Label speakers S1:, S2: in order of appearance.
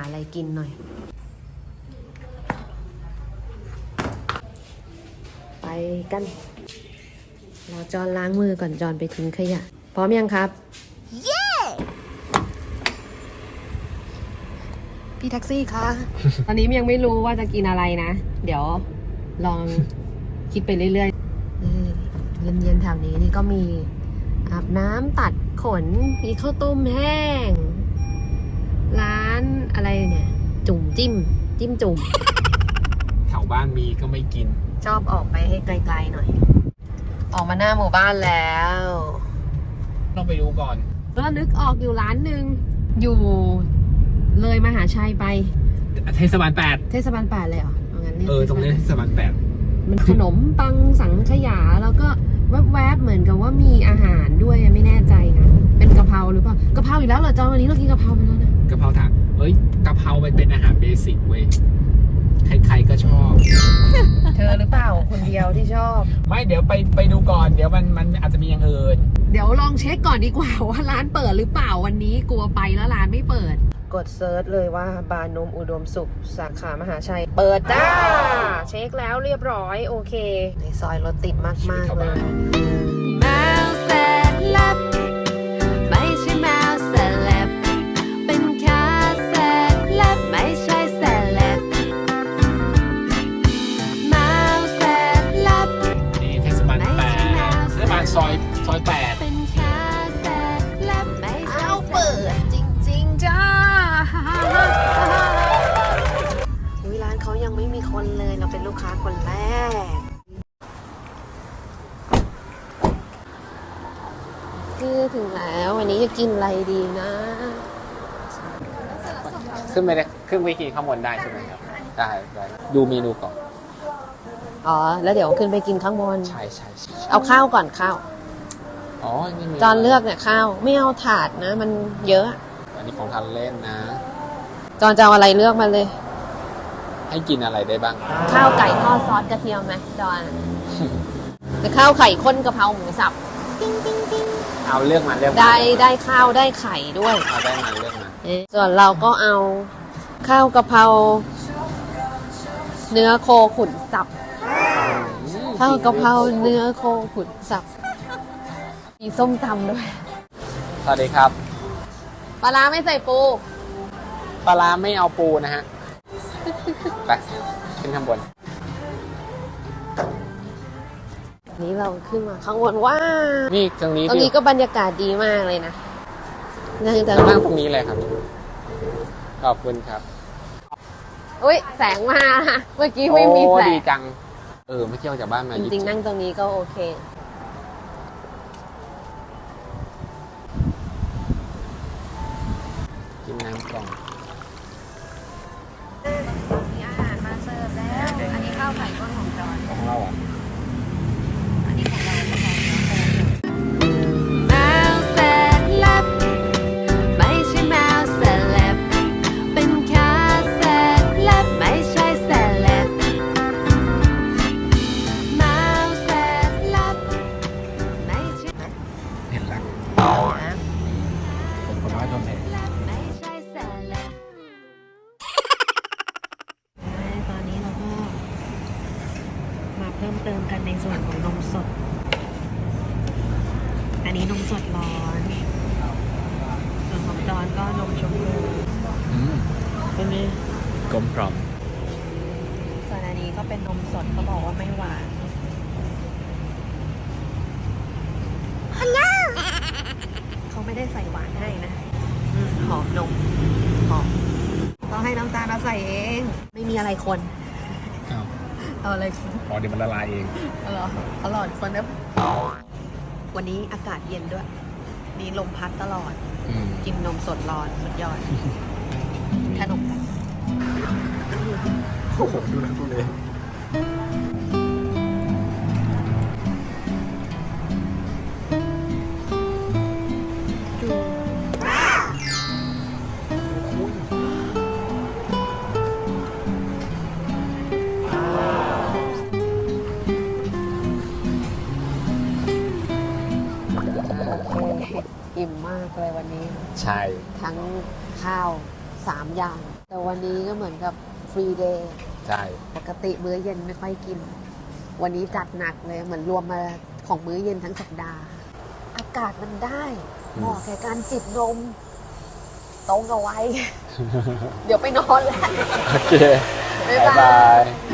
S1: ไปหาอะไรกินหน่อย ไปกัน เราจอนล้างมือก่อนจอนไปทิ้งขยะ พร้อมยังครับ เย้ พี่แท็กซี่คะ ตอนนี้ยังไม่รู้ว่าจะกินอะไรนะ เดี๋ยวลองคิดไปเรื่อยๆนี่เย็นๆแถวนี้นี่ก็มีอาบน้ำตัดขน มีข้าวต้มแห้ง จุ่มจิ้ม จิ้มจุ่ม
S2: แถวบ้านมีก็ไม่กิน
S1: ชอบออกไปให้ไกลๆหน่อย ออกมาหน้าหมู่บ้านแล้ว
S2: ต้องไปดูก่อน
S1: ก็นึกออกอยู่ร้านหนึ่งอยู่เลยมหาชัยไป
S2: เทศบาลแปด
S1: เทศบาลแปดเลยเหรอเอางั้นเรียก
S2: เออตรงนี้เทศบาลแปด
S1: มันขนมปังสังขยาแล้วก็แวบๆเหมือนกับว่ามีอาหารด้วยอะไม่แน่ใจนะ เป็นกะเพราหรือเปล่ากะเพราอีกแล้วเหรอจอนวันนี้เรากินกะเพราไปแล้วนะ
S2: กะเพราถาม เฮ้ยกะเพรามันเป็นอาหารเบสิกเว้ยใครๆก็ชอบ
S1: เธอหรือเปล่าคนเดียวที่ชอบ
S2: ไม่เดี๋ยวไปไปดูก่อน เดี๋ยวมันมันอาจจะมีอย่างอื่น
S1: เดี๋ยวลองเช็คก่อนดีกว่าว่าร้านเปิดหรือเปล่าวันนี้กลัวไปแล้วร้านไม่เปิด กดเซิร์ชเลยว่าบาร์นมอุดมสุข สาขามหาชัย เปิดจ้า เช็คแล้วเรียบร้อย โอเค ในซอยรถติดมากๆเลย คือถึงแล้ว วันนี้จะกินอะไรดีนะ
S2: ขึ้นไปได้ขึ้นไปกินข้างบนได้ใช่ไหมครับ ได้ได้ดูเมนูก่อน
S1: อ๋อ แล้วเดี๋ยวขึ้นไปกินข้างบน
S2: ใช่ใช่ใช่
S1: เอาข้าวก่อนข้าว
S2: อ๋อ นี่มี
S1: จอนเลือกเนี่ยข้าว ไม่เอาถาดนะ มันเยอะ
S2: อันนี้ของทันเล่นนะ
S1: จอนจะเอาอะไรเลือกมาเลย
S2: ให้กินอะไรได้บ้าง
S1: ข้าวไก่ทอดซอสกระเทียมไหมจอนหรือข้าวไข่ข้นกะเพราหมูสับ
S2: เอาเลือกมาเลือกมา
S1: ได้ได้ข้าวได้ไข่ด้วย
S2: เอาได้มาเลือกมา
S1: ส่วนเราก็เอาข้าวกะเพราเนื้อโคขุนสับข้าวกะเพราเนื้อโคขุนสับมีส้มตำด้วย
S2: สวัสดีครับ
S1: ปลาร้าไม่ใส่ปู
S2: ปลาร้าไม่เอาปูนะฮะ ไปขึ้นข้างบน
S1: นี้เราขึ้นมาข้างบนว้าว
S2: นี่ตรงนี้
S1: ตรง
S2: ดิ
S1: นี้ก็บรรยากาศดีมากเลยนะนั่งจะ
S2: นั่งตรงนี้เลยครับ ขอบคุณครับ
S1: อุ้ยแสงมา เมื่อกี้ไม่มี
S2: โอ้
S1: แส
S2: ดี
S1: ง
S2: จัง เออไม่เที่ยวจากบ้านมา
S1: จ
S2: ยี่
S1: ริง
S2: สิบ
S1: ๆนั่งตรงนี้ก็โอเค
S2: กินน้ำกล่อง
S1: พิ่มเติมกันในส่วนของนมสด อันนี้นมสดร้อน ส่วนของจอนก็นมชมพู
S2: อืม
S1: เป็นไง
S2: กลมกล่อม
S1: ส่วนอันนี้ก็เป็นนมสดเขาบอกว่าไม่หวานเขาไม่ได้ใส่หวานให้นะอืมหอมนมหอมต้องให้น้ำตาลเราใส่เอง ไม่มีอะไรคน
S2: อ้าว
S1: เอาอะไรคน
S2: อ๋อเดี๋ยวมันละลายเอง
S1: เอาเหรอตลอดคนนะวันนี้อากาศเย็นด้วย มีลมพัดตลอด
S2: อืม
S1: กินนมสดร้อนสุดยอดขนมปัง
S2: โอ้โหดูนะดูเลย
S1: โอเคอิ่ มมากเลยวันนี้
S2: ใช่
S1: ทั้งข้าวสามอย่าง แต่วันนี้ก็เหมือนกับฟรีเดย์
S2: ใช่
S1: ปกติมื้อเย็นไม่ค่อยกิน วันนี้จัดหนักเลยเหมือนรวมมาของมื้อเย็นทั้งสัปดาห์ อากาศมันได้เหมาะแก่การจิบนมตรงเอาไว้ เดี๋ยวไปนอนแล้ว
S2: โอเค
S1: บ๊ายบาย
S2: บ๊ายบาย